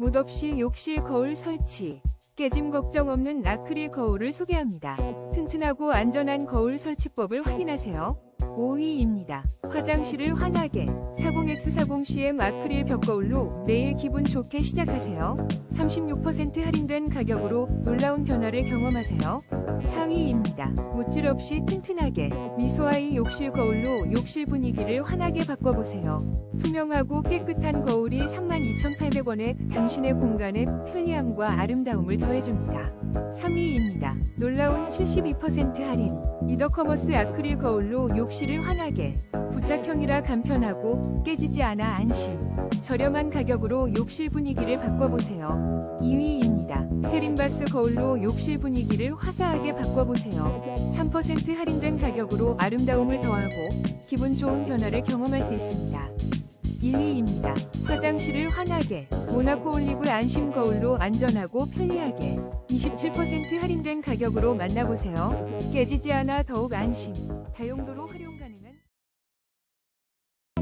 못 없이 욕실 거울 설치. 깨짐 걱정 없는 아크릴 거울을 소개합니다. 튼튼하고 안전한 거울 설치법을 확인하세요. 5위입니다. 화장실을 환하게 40X40CM 아크릴 벽거울로 매일 기분 좋게 시작하세요. 36% 할인된 가격으로 놀라운 변화를 경험하세요. 4위입니다. 못질 없이 튼튼하게 미소아이 욕실 거울로 욕실 분위기를 환하게 바꿔보세요. 투명하고 깨끗한 거울이 32,800원에 당신의 공간에 편리함과 아름다움을 더해줍니다. 3위입니다. 놀라운 72% 할인. 이더커머스 아크릴 거울로 욕실을 환하게. 부착형이라 간편하고 깨지지 않아 안심. 저렴한 가격으로 욕실 분위기를 바꿔보세요. 2위입니다. 헤린바스 거울로 욕실 분위기를 화사하게 바꿔보세요. 3% 할인된 가격으로 아름다움을 더하고 기분 좋은 변화를 경험할 수 있습니다. 1위입니다. 화장실을 환하게 모나코 올리브 안심 거울로 안전하고 편리하게 27% 할인된 가격으로 만나보세요. 깨지지 않아 더욱 안심. 다용도로 활용 가능한